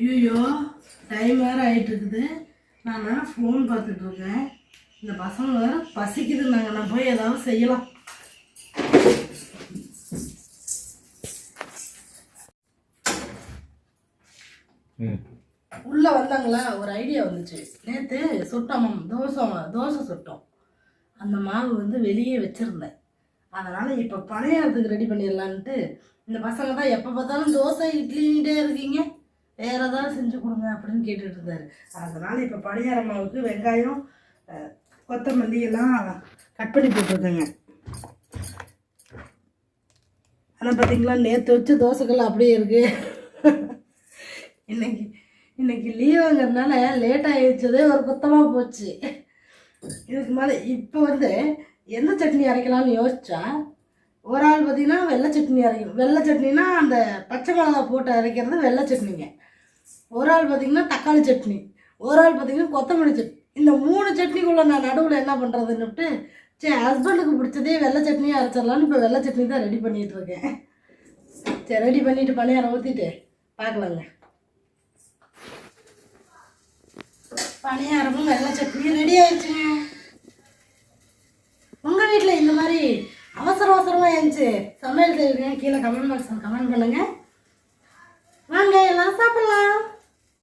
ஐயோ டைம் வேறு ஆகிட்டு இருக்குது நான் ஃபோன் பார்த்துட்டு இருக்கேன். இந்த பசங்க வேறு பசிக்குதுன்னாங்க நான் போய் ஏதாவது செய்யலாம். உள்ளே வந்தாங்களா? ஒரு ஐடியா வந்துச்சு. நேற்று சுட்டோம். தோசை தோசை சுட்டோம். அந்த மாவு வந்து வெளியே வச்சுருந்தேன். அதனால் இப்போ பணியாரத்துக்கு ரெடி பண்ணிடலான்ட்டு இந்த பசங்க தான் எப்போ பார்த்தாலும் தோசை இட்லின்ட்டே இருக்கீங்க. வேறு ஏதாவது செஞ்சு கொடுங்க அப்படின்னு கேட்டுட்டு இருந்தாரு. அதனால் இப்போ பணியார மாவுக்கு வெங்காயம் கொத்தமல்லி எல்லாம் கட் பண்ணி போட்டிருக்கேங்க. ஆனால் பார்த்தீங்களா நேற்று வச்சு தோசைக்கெல்லாம் அப்படியே இருக்குது இன்னைக்கு இன்னைக்கு லீவுங்கிறதுனால லேட் ஆகிடுச்சதே ஒரு குத்தமாக போச்சு. இதுக்கு மேலே இப்போ வந்து எந்த சட்னி அரைக்கலாம்னு யோசிச்சா ஒரு ஆள் பார்த்தீங்கன்னா வெள்ளை சட்னி அரைக்கணும். வெள்ளை சட்னினா அந்த பச்சை மிளகா போட்டு அரைக்கிறது வெள்ளை சட்னிங்க. ஒரு ஆள் பார்த்தீங்கன்னா தக்காளி சட்னி ஒரு ஆள் பார்த்தீங்கன்னா கொத்தமல்லி சட்னி. இந்த மூணு சட்னிக்குள்ளே நான் நடுவில் என்ன பண்ணுறதுன்னுட்டு சரி ஹஸ்பண்டுக்கு பிடிச்சதே வெள்ளை சட்னியாக அரைச்சிடலான்னு இப்போ வெள்ளை சட்னி தான் ரெடி பண்ணிகிட்டு இருக்கேன். சரி ரெடி பண்ணிவிட்டு பணியாரம் ஊற்றிட்டு பார்க்கலாங்க பணியாரமும் வெள்ளை சட்னியும் ரெடி ஆயிடுச்சுங்க. உங்கள் வீட்டில் இந்த மாதிரி அவசர அவசரமாக இருந்துச்சு சமையல் தெரியுங்க கீழே கமெண்ட் பாக்ஸ் கமெண்ட் பண்ணுங்கள்